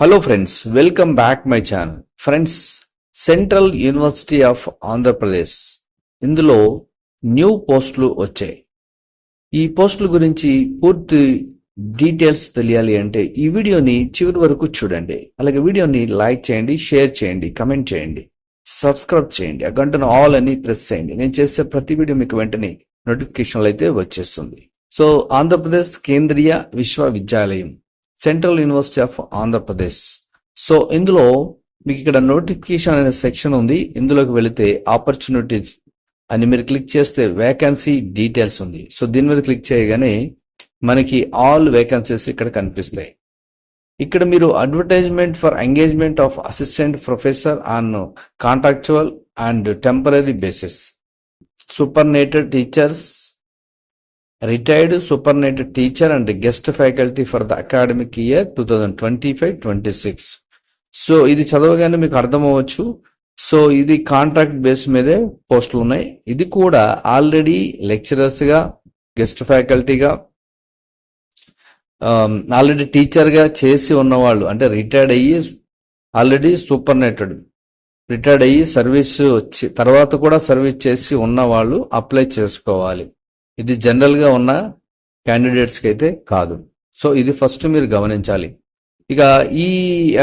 Hello friends welcome back my channel friends central university of Andhra Pradesh ఇందులో new పోస్టులు వచ్చాయి. ఈ పోస్టుల గురించి పూర్తి డీటెయిల్స్ తెలియాలి అంటే ఈ వీడియోని చివరి వరకు చూడండి. అలాగే వీడియోని లైక్ చేయండి షేర్ చేయండి కమెంట్ చేయండి సబ్స్క్రైబ్ చేయండి. ఆ గంటను ఆల్ అని ప్రెస్ చేయండి. నేను చేసే ప్రతి వీడియో మీకు వెంటనే నోటిఫికేషన్లు అయితే వచ్చేస్తుంది. సో ఆంధ్రప్రదేశ్ కేంద్రీయ విశ్వవిద్యాలయం central university of Andhra Pradesh so ఇందులో మీకు ఇక్కడ నోటిఫికేషన్ అనే సెక్షన్ ఉంది. ఇందులోకి వెళితే ఆపర్చునిటీస్ అని మీరు క్లిక్ చేస్తే వేకెన్సీ డీటెయిల్స్ ఉంది. సో దీని మీద క్లిక్ చేయగానే మనకి ఆల్ వేకెన్సీస్ ఇక్కడ కనిపిస్తాయి. ఇక్కడ మీరు advertisement for engagement of assistant professor on contractual and temporary basis superannuated teachers retired superannuated teacher and guest faculty for the academic year two thousand twenty five twenty six so ఇది చదవగానే మీకు అర్థమవ్వచ్చు. So ఇది contract base మీదే పోస్టులు ఉన్నాయి. ఇది కూడా ఆల్రెడీ లెక్చరర్స్గా గెస్ట్ ఫ్యాకల్టీగా ఆల్రెడీ టీచర్గా చేసి ఉన్నవాళ్ళు అంటే రిటైర్డ్ అయ్యి ఆల్రెడీ సూపర్నేటెడ్ రిటైర్డ్ అయ్యి సర్వీస్ వచ్చి తర్వాత కూడా సర్వీస్ చేసి ఉన్నవాళ్ళు అప్లై చేసుకోవాలి. ఇది జనరల్గా ఉన్న క్యాండిడేట్స్కి అయితే కాదు. సో ఇది ఫస్ట్ మీరు గమనించాలి. ఇక ఈ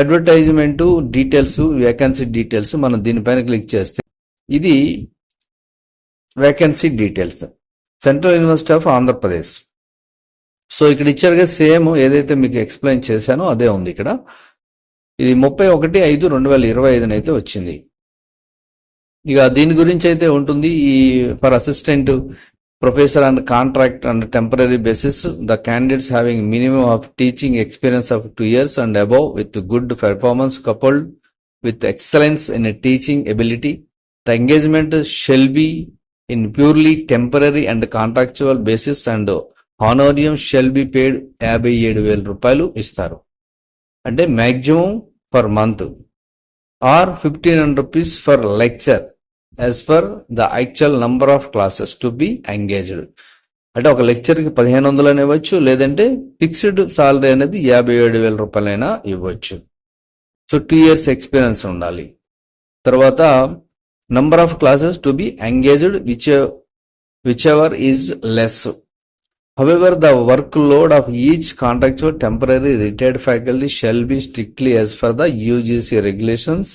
అడ్వర్టైజ్మెంటు డీటెయిల్స్ వేకెన్సీ డీటెయిల్స్ మనం దీనిపైన క్లిక్ చేస్తే ఇది vacancy details. Central university of Andhra Pradesh. So ఇక్కడ ఇచ్చారుగా సేమ్ ఏదైతే మీకు ఎక్స్ప్లెయిన్ చేశానో అదే ఉంది ఇక్కడ. ఇది ముప్పై ఒకటి ఐదు రెండు వేల ఇరవై ఐదున అయితే వచ్చింది. ఇక దీని గురించి అయితే ఉంటుంది. ఈ for assistant professor and contract and temporary basis the candidates having minimum of teaching experience of two years and above with good performance coupled with excellence in teaching ability the engagement shall be in purely temporary and contractual basis and honorarium shall be paid యాభై ఏడు వేల రూపాయలు ఇస్తారు. అంటే maximum for month or fifteen hundred rupees for lecture as per the actual number of classes to be engaged అంటే ఒక లెక్చర్కి పదిహేను వందలు ఇవ్వచ్చు లేదంటే ఫిక్స్డ్ సాలరీ అనేది యాభై ఏడు వేల రూపాయలైనా ఇవ్వచ్చు. సో టూ ఇయర్స్ ఎక్స్పీరియన్స్ ఉండాలి. తర్వాత number of classes to be engaged which whichever is less however the work load of each contractual temporary retired faculty shall be strictly as per the UGC regulations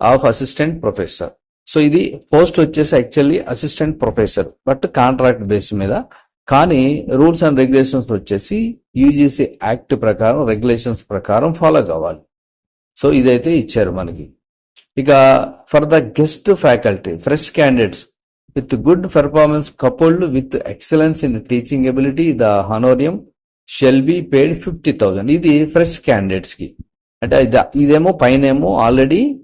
of assistant professor so ఇది post వచ్చేసి actually assistant professor but contract base మీద. కానీ rules and regulations వచ్చేసి UGC act ప్రకారం regulations ప్రకారం follow కావాలి. So ఇదైతే ఇచ్చారు మనకి. ఇక for the guest faculty fresh candidates with good performance coupled with excellence in teaching ability the honorarium shall be paid fifty thousand ఇది ఫ్రెష్ క్యాండిడేట్స్కి. అంటే ఇది- ఇదేమో పైనేమో ఆల్రెడీ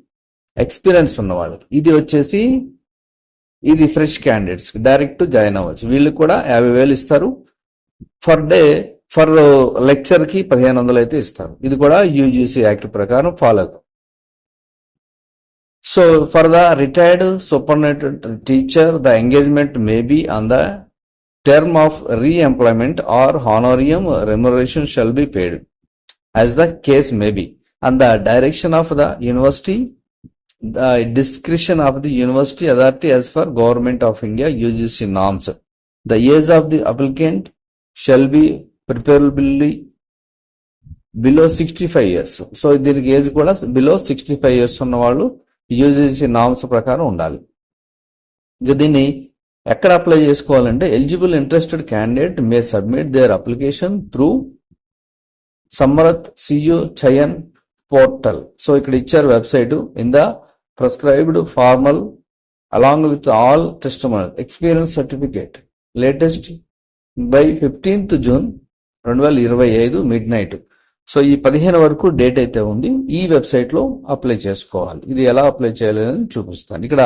ఎక్స్పీరియన్స్ ఉన్న వాళ్ళకి. ఇది వచ్చేసి ఇది ఫ్రెష్ క్యాండిడేట్స్ డైరెక్ట్ జాయిన్ అవ్వచ్చు. వీళ్ళు కూడా యాభై వేలు ఇస్తారు. ఫర్ డే ఫర్ లెక్చర్కి పదిహేను వందలు అయితే ఇస్తారు. ఇది కూడా యూజీసీ యాక్ట్ ప్రకారం follow so for the retired superannuated teacher the engagement may be on the term of reemployment or honorarium remuneration shall be paid as the case may be and the direction of the university the discretion of the university authority as per government of India UGC norms. The age of the applicant shall be preferably below sixty five years. So దీనికి age కూడా below sixty five years ఉన్న వాళ్ళు UGC norms ప్రకారం ఉండాలి. ఇక దీన్ని ఎక్కడ apply చేసుకోవాలంటే eligible interested candidate may submit their application through Samarth CU Chayan portal. So ఇక్కడ ఇచ్చారు website. In the prescribed format along with all testimonial experience certificate latest by fifteenth June రెండు వేల ఇరవై ఐదు మిడ్ నైట్ సో ఈ పదిహేను వరకు date అయితే ఉంది ఈ వెబ్సైట్లో అప్లై చేసుకోవాలి. ఇది ఎలా అప్లై చేయాలి అని చూపిస్తాను. ఇక్కడ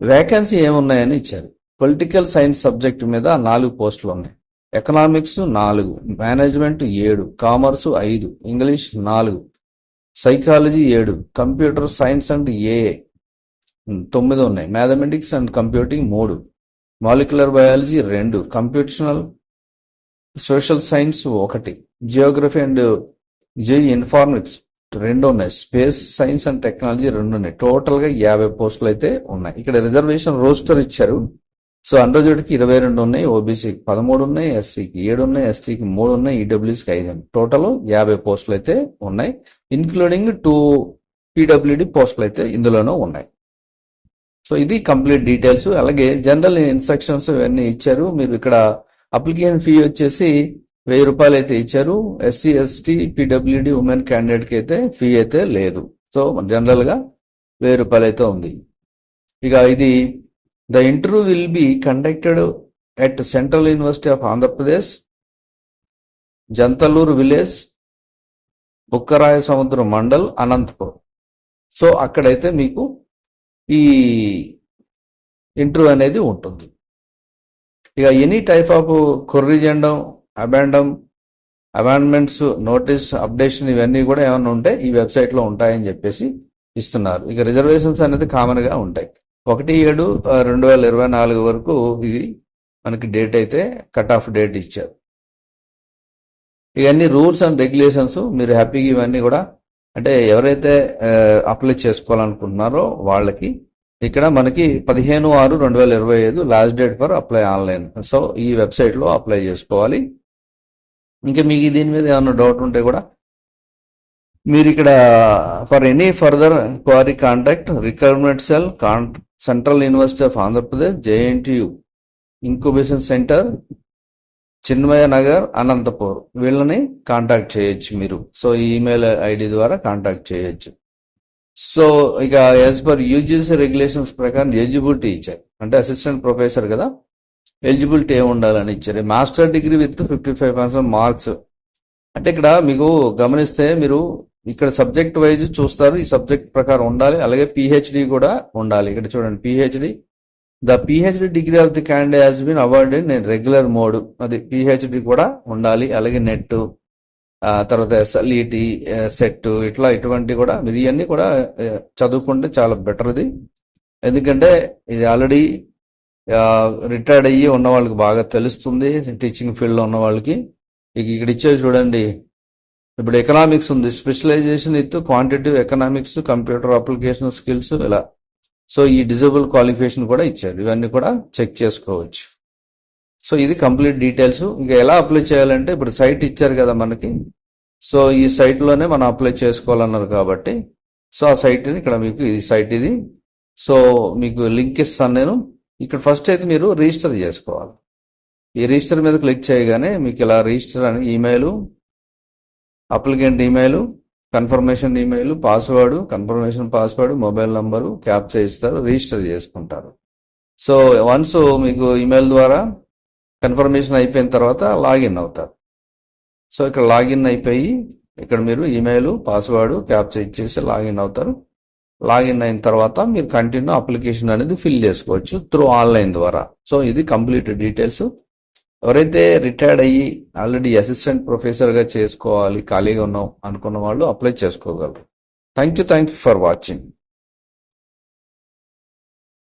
వేకెన్సీ ఏమున్నాయని ఇచ్చారు. పొలిటికల్ సైన్స్ సబ్జెక్ట్ మీద నాలుగు పోస్టులు ఉన్నాయి. ఎకనామిక్స్ నాలుగు మేనేజ్మెంట్ ఏడు కామర్స్ ఐదు ఇంగ్లీష్ నాలుగు. సైకాలజీ ఏడు కంప్యూటర్ సైన్స్ అండ్ ఏఏ తొమ్మిది ఉన్నాయి. మ్యాథమెటిక్స్ అండ్ కంప్యూటింగ్ మూడు మాలిక్యులర్ బయాలజీ రెండు కంప్యూటేషనల్ సోషల్ సైన్స్ ఒకటి జియోగ్రఫీ అండ్ జే ఇన్ఫార్మిక్స్ రెండు ఉన్నాయి. స్పేస్ సైన్స్ అండ్ టెక్నాలజీ రెండు ఉన్నాయి. టోటల్గా యాభై పోస్టులు అయితే ఉన్నాయి. ఇక్కడ రిజర్వేషన్ రోస్టర్ ఇచ్చారు. సో అండర్జోడ్కి ఇరవై రెండు ఉన్నాయి ఓబీసీకి పదమూడు ఉన్నాయి ఎస్సీకి ఏడు ఉన్నాయి ఎస్టీకి మూడు ఉన్నాయి ఈడబ్ల్యూసీకి ఐదు ఉన్నాయి. టోటల్ యాభై పోస్టులు అయితే ఉన్నాయి. ఇన్క్లూడింగ్ టూ పీడబ్ల్యూడి పోస్టులు అయితే ఇందులోనూ ఉన్నాయి. సో ఇది కంప్లీట్ డీటెయిల్స్. అలాగే జనరల్ ఇన్స్ట్రక్షన్స్ ఇవన్నీ ఇచ్చారు. మీరు ఇక్కడ అప్లికేషన్ ఫీ వచ్చేసి వెయ్యి రూపాయలు అయితే ఇచ్చారు. ఎస్సీ ఎస్టీ పీడబ్ల్యూడి ఉమెన్ క్యాండిడేట్కి అయితే ఫీ అయితే లేదు. సో జనరల్గా వెయ్యి రూపాయలు అయితే ఉంది. ఇక ఇది the interview will be conducted at central university of Andhra Pradesh Jantaluru village Bukkaraya Samudram mandal Anantapuram so అక్కడైతే మీకు ఈ ఇంటర్వ్యూ అనేది ఉంటుంది. ఇక any type of corrigendum addendum addendums notice updation ఇవన్నీ కూడా ఏమైనా ఉంటే ఈ వెబ్సైట్లో ఉంటాయని చెప్పేసి ఇస్తున్నారు. ఇక రిజర్వేషన్స్ అనేది కామన్గా ఉంటాయి. ఒకటి ఏడు రెండు వేల ఇరవై నాలుగు వరకు ఇది మనకి డేట్ అయితే కట్ ఆఫ్ డేట్ ఇచ్చారు. ఇవన్నీ రూల్స్ అండ్ రెగ్యులేషన్స్ మీరు హ్యాపీగా ఇవన్నీ కూడా అంటే ఎవరైతే అప్లై చేసుకోవాలనుకుంటున్నారో వాళ్ళకి ఇక్కడ మనకి పదిహేను ఆరు రెండు వేల ఇరవై ఐదు last date for apply online. So ఈ వెబ్సైట్లో అప్లై చేసుకోవాలి. ఇంకా మీకు దీని మీద ఏమైనా డౌట్ ఉంటే కూడా మీరు ఇక్కడ for any further query contact requirement cell can't Central University of Andhra Pradesh JNTU incubation centre Chinmaya Nagar Anantapur వీళ్ళని కాంటాక్ట్ చేయొచ్చు మీరు. సో ఈమెయిల్ ఐడి ద్వారా కాంటాక్ట్ చేయొచ్చు. సో ఇక యాజ్ పర్ యూజీసీ రెగ్యులేషన్స్ ప్రకారం ఎలిజిబిలిటీ ఇచ్చారు. అంటే అసిస్టెంట్ ప్రొఫెసర్ కదా ఎలిజిబిలిటీ ఏమి ఉండాలని ఇచ్చారు. Master degree with fifty five percent marks అంటే ఇక్కడ మీకు గమనిస్తే మీరు ఇక్కడ సబ్జెక్ట్ వైజ్ చూస్తారు ఈ సబ్జెక్ట్ ప్రకారం ఉండాలి. అలాగే పిహెచ్డి కూడా ఉండాలి. ఇక్కడ చూడండి PhD the PhD degree of the candidate has been awarded నేను రెగ్యులర్ మోడ్ అది పిహెచ్డి కూడా ఉండాలి. అలాగే నెట్ తర్వాత ఎస్ఎల్ఈటి సెట్ ఇట్లా ఇటువంటి కూడా మీరు ఇవన్నీ కూడా చదువుకుంటే చాలా బెటర్ ఇది. ఎందుకంటే ఇది ఆల్రెడీ రిటైర్డ్ అయ్యి ఉన్న వాళ్ళకి బాగా తెలుస్తుంది టీచింగ్ ఫీల్డ్లో ఉన్న వాళ్ళకి ఇక ఇక్కడ ఇచ్చేది చూడండి ఇప్పుడు ఎకనామిక్స్ ఉంది. Specialisation with quantitative economics computer application skills ఇలా. సో ఈ డిజబుల్ క్వాలిఫికేషన్ కూడా ఇచ్చారు. ఇవన్నీ కూడా చెక్ చేసుకోవచ్చు. సో ఇది కంప్లీట్ డీటెయిల్స్ ఇంకా ఎలా అప్లై చేయాలంటే ఇప్పుడు సైట్ ఇచ్చారు కదా మనకి. సో ఈ సైట్లోనే మనం అప్లై చేసుకోవాలన్నారు కాబట్టి. సో ఆ సైట్ని ఇక్కడ మీకు ఇది సైట్ ఇది. సో మీకు లింక్ ఇస్తాను నేను. ఇక్కడ ఫస్ట్ అయితే మీరు రిజిస్టర్ చేసుకోవాలి. ఈ రిజిస్టర్ మీద క్లిక్ చేయగానే మీకు ఇలా రిజిస్టర్ అని email applicant email confirmation email password confirmation password mobile number captcha ఇస్తారు రిజిస్టర్ చేసుకుంటారు. సో వన్స్ మీకు ఈమెయిల్ ద్వారా కన్ఫర్మేషన్ అయిపోయిన తర్వాత లాగిన్ అవుతారు. సో ఇక్కడ లాగిన్ అయిపోయి ఇక్కడ మీరు ఈమెయిల్ పాస్వర్డ్ క్యాప్చర్ ఇచ్చేసి లాగిన్ అవుతారు. లాగిన్ అయిన తర్వాత మీరు కంటిన్యూ అప్లికేషన్ అనేది ఫిల్ చేసుకోవచ్చు త్రూ ఆన్లైన్ ద్వారా. సో ఇది కంప్లీట్ డీటెయిల్స్. ఎవరైతే రిటైర్డ్ అయ్యి ఆల్రెడీ అసిస్టెంట్ ప్రొఫెసర్గా చేసుకోవాలి ఖాళీగా ఉన్నాం అనుకున్న వాళ్ళు అప్లై చేసుకోగలరు. Thank you thank you for watching.